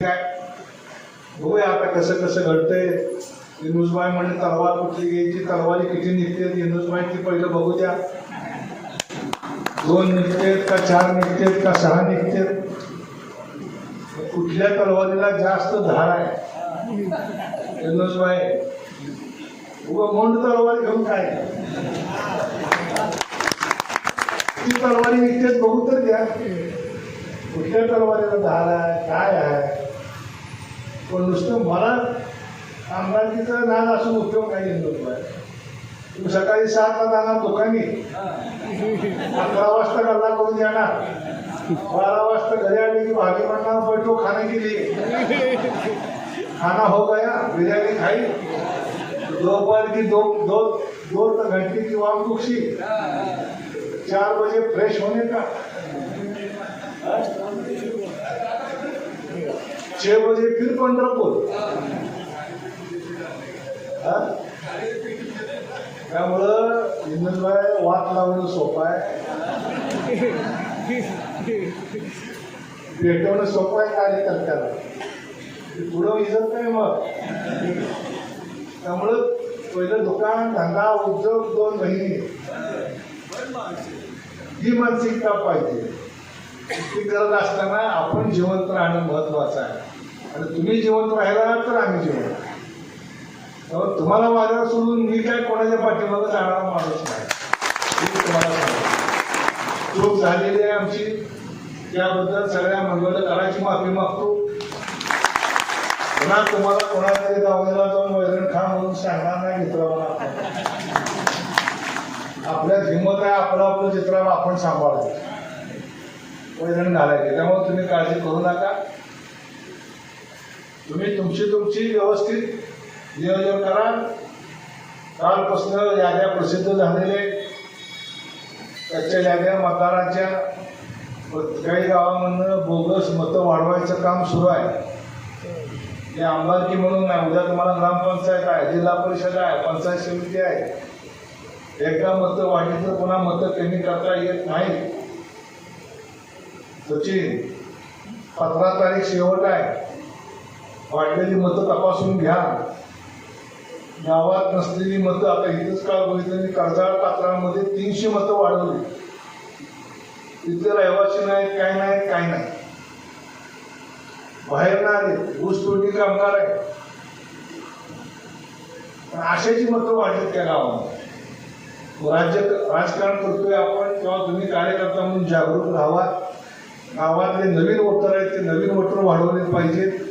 काय? बघूया आता कसं कसं घडतंय? इंदुसबाई म्हणजे तलवार कुठली घ्यायची? तलवारी किती निघते? इंदुसबाई ती पहिलं बघू द्या. दोन निघतेत का चार निघतेत का सहा निघतेत? कुठल्या तलवारीला जास्त धार आहे? इंदुसबाई उगा मोंड तलवारी घेऊन काय? ती तलवारी निघतेत बघू तर द्या. कुठल्या तलवारीला धार आहे? काय आहे? पण नुसतं मला आमदारकीचं नाद असून उपयोग नाही इंदूरला तुम्ही सकाळी सातला जाणार दुकानी अकरा वाजता गल्ला करून येणार. बारा वाजता घरी आले की भाजी म्हणणार बैठो खाणे केली. खाना हो गया बिर्याणी खाई. दोपहर की दो दो दो घंटे की वापसी चार बजे फ्रेश होने का? छह बजे फिर पंढरपूर त्यामुळं इंदनबाई वाट लावणं सोपं आहे. भेटवणं सोपं आहे कार्यकर्त्याला ते पुढं इजत नाही मग. त्यामुळं पहिलं दुकान धंदा उद्योग दोन महिने ही मानसिकता पाहिजे. ती गरज असताना आपण जिवंत राहणं महत्वाचं आहे. आणि तुम्ही जिवंत राहिला तर आम्ही जिवंत. तर तुम्हाला माझ्यावर सोडून मी काय कोणाच्या पाठीमागे जाणारा माणूस नाही. तुम्हाला सांगतो. चूक झालेली आहे आमची. त्याबद्दल सगळ्या मंडळ करायची माफी मागतो. पुन्हा तुम्हाला कोणाकडे दावणीला जाऊन वैरण खा म्हणून सांगणार नाही मित्रांना. आपल्यात हिंमत आहे आपलं आपलं चित्र आपण सांभाळतो. वैरण घालायचे. त्यामुळे तुम्ही काळजी करू नका. तुम्ही तुमची तुमची व्यवस्थित नियोजन करा. कालपासून याद्या प्रसिद्ध झालेले त्याच्या याद्या मतदारांच्या काही गावामधनं बोगस मतं वाढवायचं काम सुरू आहे. हे आमदारकी म्हणून नाही उद्या तुम्हाला ग्रामपंचायत आहे जिल्हा परिषद आहे पंचायत समिती आहे. एकदा मतं वाढली तर पुन्हा मतं कमी करता येत नाही. सचिन पंधरा तारीख शेवट आहे. वाढलेली मतं तपासून घ्या. गावात नसलेली मतं आता इथंच काळ बघितलं मी कर्जाळ पात्रामध्ये तीनशे मतं वाढवली. तिथे रहिवासी नाहीत काय नाहीत काय नाही. बाहेर ना आले ऊसतोडणी कामगार आहे पण आशाची मतं वाढलीत त्या गावामध्ये. राज्य राजकारण करतोय आपण किंवा तुम्ही कार्यकर्ता म्हणून जागरूक राहावा. गावातले नवीन वोटर आहेत ते नवीन वोटर वाढवले पाहिजेत.